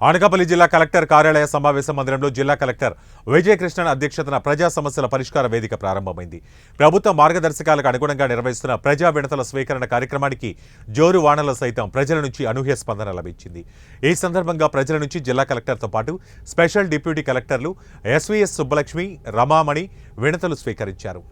అనకాపల్లి జిల్లా కలెక్టర్ కార్యాలయ సమావేశ మందిరంలో జిల్లా కలెక్టర్ విజయకృష్ణన్ అధ్యక్షతన ప్రజా సమస్యల పరిష్కార వేదిక ప్రారంభమైంది. ప్రభుత్వ మార్గదర్శకాలకు అనుగుణంగా నిర్వహిస్తున్న ప్రజా విడతల స్వీకరణ కార్యక్రమానికి జోరు వానల సైతం ప్రజల నుంచి అనూహ్య స్పందన లభించింది. ఈ సందర్భంగా ప్రజల నుంచి జిల్లా కలెక్టర్తో పాటు స్పెషల్ డిప్యూటీ కలెక్టర్లు ఎస్వీఎస్ సుబ్బలక్ష్మి రమామణి వినతలు స్వీకరించారు.